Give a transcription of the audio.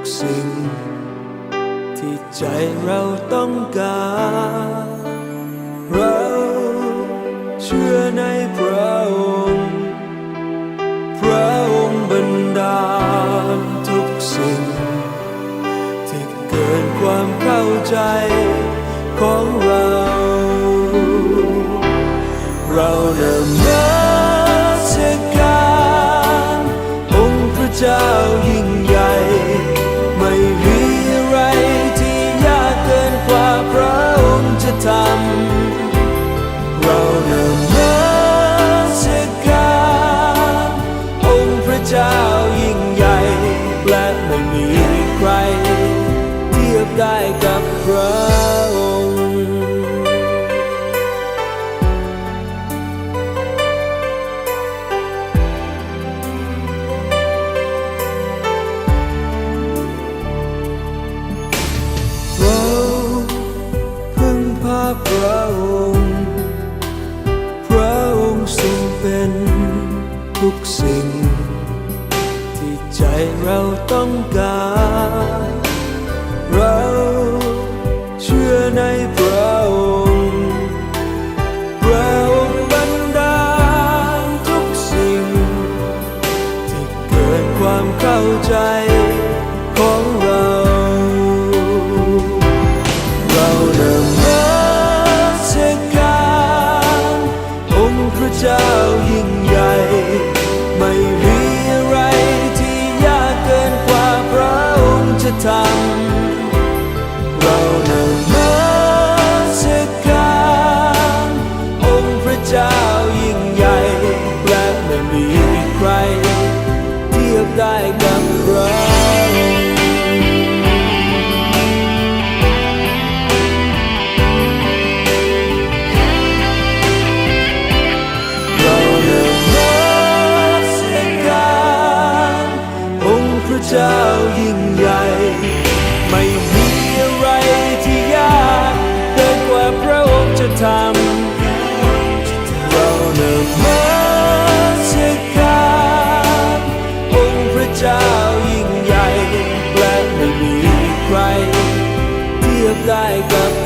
กสิ่ง ที่ใจเราต้องการ เราเชื่อในพระองค์ พระองค์บันดาลทุกสิ่ง ที่เกินความเข้าใจของเรา เราเริ่ ทุกสิ่ง ที่ใจเราต้องการ เราเชื่อในพระองค์พระองค์บันดาลทุกสิ่ง ที่เกิดความเข้าใจ เจ้ายิ่งใหญ่ ไม่มีอะไรที่ยากเกินกว่าพระองค์จะทำ เราเนิ่มมาเช่อการองค์พระเจ้ายิ่งใหญ่ และไม่มีใครเทียบได้กับ